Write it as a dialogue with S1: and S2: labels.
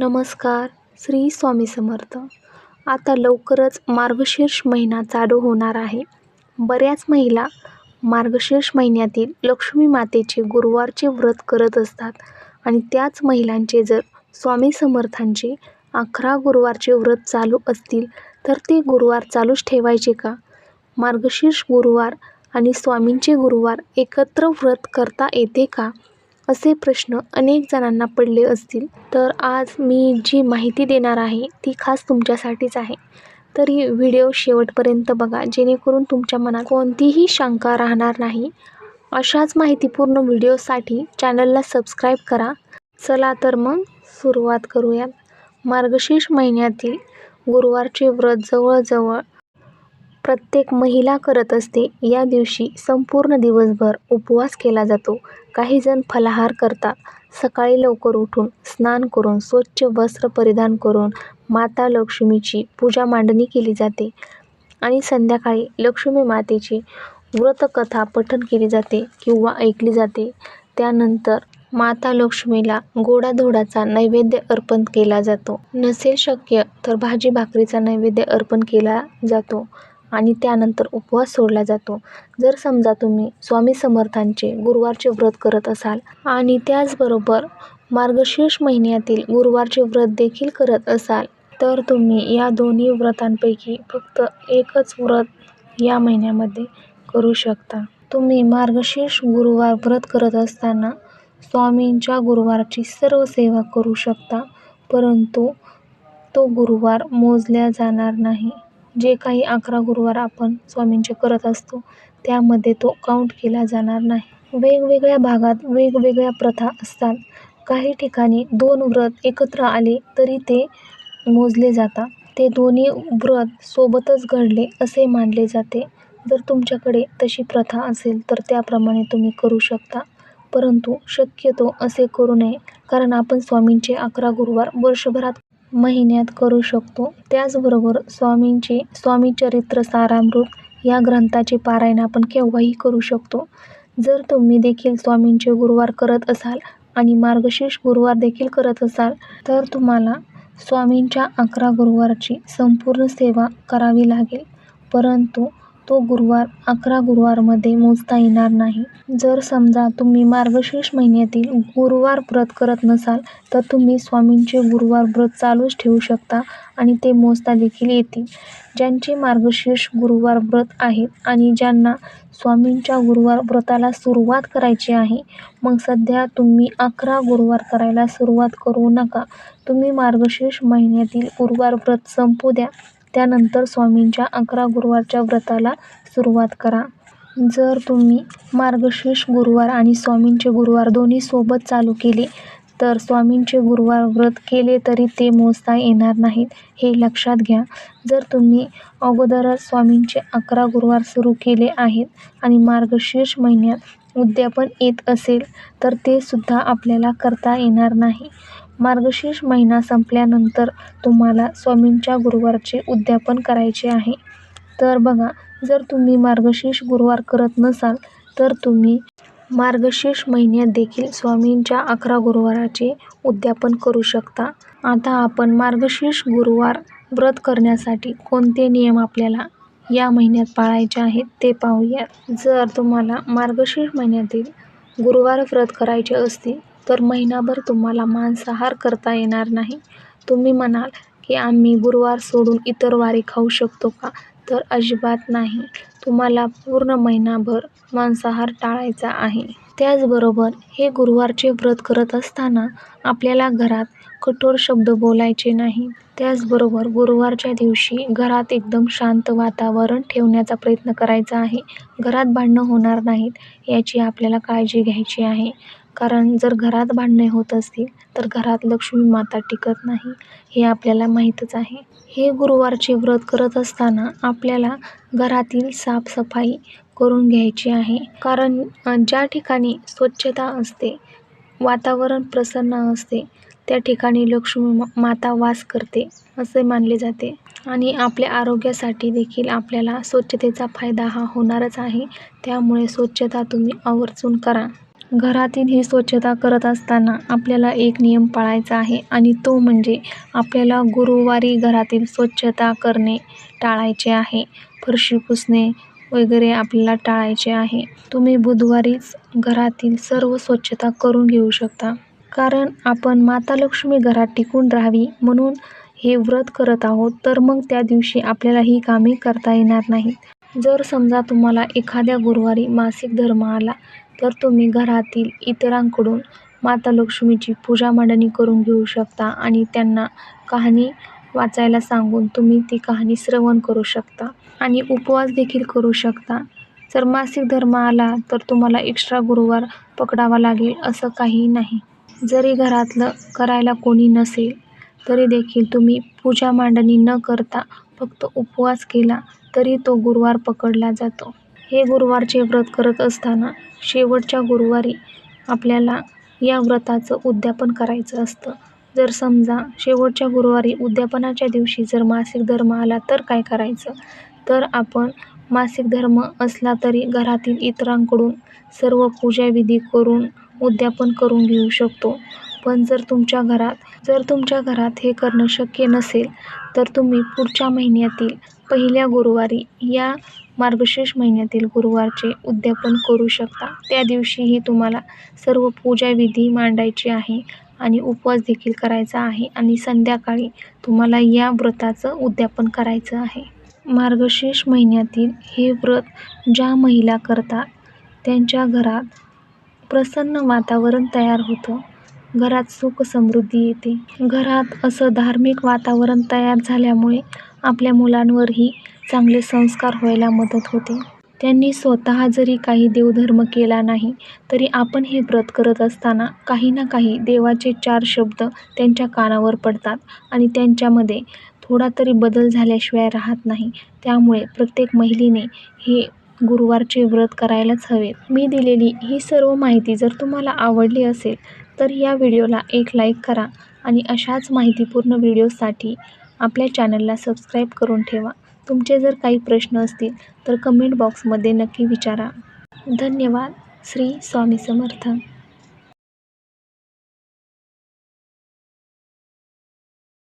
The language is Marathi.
S1: नमस्कार श्री स्वामी समर्थ. आता लवकरच मार्गशीर्ष महिना चालू होणार आहे. बऱ्याच महिला मार्गशीर्ष महिन्यातील लक्ष्मी मातेचे गुरुवारचे व्रत करत असतात आणि त्याच महिलांचे जर स्वामी समर्थांचे अकरा गुरुवारचे व्रत चालू असतील तर ते गुरुवार चालूच ठेवायचे का? मार्गशीर्ष गुरुवार आणि स्वामींचे गुरुवार एकत्र व्रत करता येते का? असे प्रश्न अनेक जणांना पडले असतील. तर आज मी जी माहिती देणार आहे ती खास तुमच्यासाठीच आहे. तर ही व्हिडिओ शेवटपर्यंत बघा जेणेकरून तुमच्या मनात कोणतीही शंका राहणार नाही. अशाच माहितीपूर्ण व्हिडिओसाठी चॅनलला सबस्क्राईब करा. चला तर मग सुरुवात करूयात. मार्गशीर्ष महिन्यातील गुरुवारचे व्रत जवळजवळ प्रत्येक महिला करत असते. या दिवशी संपूर्ण दिवसभर उपवास केला जातो. काही जण फलाहार करतात. सकाळी लवकर उठून स्नान करून स्वच्छ वस्त्र परिधान करून माता लक्ष्मीची पूजा मांडणी केली जाते. आणि संध्याकाळी लक्ष्मी मातेची व्रतकथा पठण केली जाते किंवा ऐकली जाते. त्यानंतर माता लक्ष्मीला गोडाधोडाचा नैवेद्य अर्पण केला जातो. नसेल शक्य तर भाजी भाकरीचा नैवेद्य अर्पण केला जातो. आणि त्यानंतर उपवास सोडला जातो. जर समजा तुम्ही स्वामी समर्थांचे गुरुवारचे व्रत करत असाल आणि त्याचबरोबर मार्गशीर्ष महिन्यातील गुरुवारचे व्रत देखील करत असाल तर तुम्ही या दोन्ही व्रतांपैकी फक्त एकच व्रत या महिन्यामध्ये करू शकता. तुम्ही मार्गशीर्ष गुरुवार व्रत करत असताना स्वामींच्या गुरुवारची सर्व सेवा करू शकता परंतु तो गुरुवार मोजल्या जाणार नाही. जे काही अकरा गुरुवार आपण स्वामींचे करत असतो त्यामध्ये तो काउंट केला जाणार नाही. वेगवेगळ्या भागात वेगवेगळ्या प्रथा असतात. काही ठिकाणी दोन व्रत एकत्र आले तरी ते मोजले जातात. ते दोन्ही व्रत सोबतच घडले असे मानले जाते. जर तुमच्याकडे तशी प्रथा असेल तर त्याप्रमाणे तुम्ही करू शकता. परंतु शक्यतो असे करू नये कारण आपण स्वामींचे अकरा गुरुवार वर्षभरात महिन्यात करू शकतो. त्याचबरोबर स्वामींचे स्वामी चरित्र सारामृत या ग्रंथाचे पारायण आपण केव्हाही करू शकतो. जर तुम्ही देखील स्वामींचे गुरुवार करत असाल आणि मार्गशीर्ष गुरुवार देखील करत असाल तर तुम्हाला स्वामींच्या अकरा गुरुवारची संपूर्ण सेवा करावी लागेल. परंतु तो गुरुवार अकरा गुरुवारमध्ये मोजता येणार नाही. जर समजा तुम्ही मार्गशीर्ष महिन्यातील गुरुवार व्रत करत नसाल तर तुम्ही स्वामींचे गुरुवार व्रत चालूच ठेवू शकता आणि ते मोजता देखील येतील. ज्यांचे मार्गशीर्ष गुरुवार व्रत आहेत आणि ज्यांना स्वामींच्या गुरुवार व्रताला सुरुवात करायची आहे मग सध्या तुम्ही अकरा गुरुवार करायला सुरुवात करू नका. तुम्ही मार्गशीर्ष महिन्यातील गुरुवार व्रत संपू द्या. त्यानंतर स्वामींच्या अकरा गुरुवारच्या व्रताला सुरुवात करा. जर तुम्ही मार्गशीर्ष गुरुवार आणि स्वामींचे गुरुवार दोन्ही सोबत चालू केले तर स्वामींचे गुरुवार व्रत केले तरी ते मोजता येणार नाहीत हे लक्षात घ्या. जर तुम्ही अगोदरच स्वामींचे अकरा गुरुवार सुरू केले आहेत आणि मार्गशीर्ष महिन्यात उद्यापन येत असेल तर ते सुद्धा आपल्याला करता येणार नाही. मार्गशीर्ष महिना संपल्यानंतर तुम्हाला स्वामींच्या गुरुवारचे उद्यापन करायचे आहे. तर बघा जर तुम्ही मार्गशीर्ष गुरुवार करत नसाल तर तुम्ही मार्गशीर्ष महिन्यात देखील स्वामींच्या अकरा गुरुवाराचे उद्यापन करू शकता. आता आपण मार्गशीर्ष गुरुवार व्रत करण्यासाठी कोणते नियम आपल्याला या महिन्यात पाळायचे आहेत ते पाहूयात जर तुम्हाला मार्गशीर्ष महिन्यातील गुरुवार व्रत करायचे असतील तर महिनाभर तुम्हाला मांसाहार करता येणार नाही. तुम्ही म्हणाल की आम्ही गुरुवार सोडून इतर वारे खाऊ शकतो का? तर अजिबात नाही. तुम्हाला पूर्ण महिनाभर मांसाहार टाळायचा आहे. त्याचबरोबर हे गुरुवारचे व्रत करत असताना आपल्याला घरात कठोर शब्द बोलायचे नाही. त्याचबरोबर गुरुवारच्या दिवशी घरात एकदम शांत वातावरण ठेवण्याचा प्रयत्न करायचा आहे. घरात भांडणं होणार नाहीत याची आपल्याला काळजी घ्यायची आहे. कारण जर घरात भांडणे होत असतील तर घरात लक्ष्मी माता टिकत नाही हे आपल्याला माहीतच आहे. हे गुरुवारचे व्रत करत असताना आपल्याला घरातील साफसफाई करून घ्यायची आहे. कारण ज्या ठिकाणी स्वच्छता असते वातावरण प्रसन्न असते त्या ठिकाणी लक्ष्मी माता वास करते असे मानले जाते. आणि आपल्या आरोग्यासाठी देखील आपल्याला स्वच्छतेचा फायदा हा होणारच आहे. त्यामुळे स्वच्छता तुम्ही आवर्जून करा. घरातील ही स्वच्छता करत असताना आपल्याला एक नियम पाळायचा आहे आणि तो म्हणजे आपल्याला गुरुवारी घरातील स्वच्छता करणे टाळायचे आहे. फरशी पुसणे वगैरे आपल्याला टाळायचे आहे. तुम्ही बुधवारीच घरातील सर्व स्वच्छता करून घेऊ शकता. कारण आपण माता लक्ष्मी घरात टिकून राहावी म्हणून हे व्रत करत आहोत तर मग त्या दिवशी आपल्याला ही कामे करता येणार नाहीत. जर समजा तुम्हाला एखाद्या गुरुवारी मासिक धर्म आला तर तुम्ही घरातील इतरांकडून माता लक्ष्मीची पूजा मांडणी करून घेऊ शकता आणि त्यांना कहाणी वाचायला सांगून तुम्ही ती कहाणी श्रवण करू शकता आणि उपवास देखील करू शकता. जर मासिक धर्म आला तर तुम्हाला एक्स्ट्रा गुरुवार पकडावा लागेल असं काही नाही. जरी घरातलं करायला कोणी नसेल तरी देखील तुम्ही पूजा मांडणी न करता फक्त उपवास केला तरी तो गुरुवार पकडला जातो. हे गुरुवारचे व्रत करत असताना शेवटच्या गुरुवारी आपल्याला या व्रताचं उद्यापन करायचं असतं. जर समजा शेवटच्या गुरुवारी उद्यापनाच्या दिवशी जर मासिक धर्म आला तर काय करायचं? तर आपण मासिक धर्म असला तरी घरातील इतरांकडून सर्व पूजाविधी करून उद्यापन करून घेऊ शकतो. पण जर तुमच्या घरात जर तुमच्या घरात हे करणं शक्य नसेल तर तुम्ही पुढच्या महिन्यातील पहिल्या गुरुवारी या मार्गशीर्ष महिन्यातील गुरुवारचे उद्यापन करू शकता. त्या दिवशीही तुम्हाला सर्व पूजाविधी मांडायची आहे आणि उपवास देखील करायचा आहे आणि संध्याकाळी तुम्हाला या व्रताचं उद्यापन करायचं आहे. मार्गशीर्ष महिन्यातील हे व्रत ज्या महिला करतात त्यांच्या घरात प्रसन्न वातावरण तयार होतं. घरात सुख समृद्धी येते. घरात असं धार्मिक वातावरण तयार झाल्यामुळे आपल्या मुलांवरही चांगले संस्कार व्हायला मदत होते. त्यांनी स्वतः जरी काही देवधर्म केला नाही तरी आपण हे व्रत करत असताना काही ना काही देवाचे चार शब्द त्यांच्या कानावर पडतात आणि त्यांच्यामध्ये थोडा तरी बदल झाल्याशिवाय राहत नाही. त्यामुळे प्रत्येक महिलेने हे गुरुवारचे व्रत करायलाच हवे. मी दिलेली ही सर्व माहिती जर तुम्हाला आवडली असेल तर या व्हिडिओला एक लाईक करा आणि अशाच माहितीपूर्ण व्हिडिओसाठी आपल्या चॅनलला सबस्क्राईब करून ठेवा. तुमचे जर काही प्रश्न असतील तर कमेंट बॉक्समध्ये नक्की विचारा. धन्यवाद. श्री स्वामी समर्थ.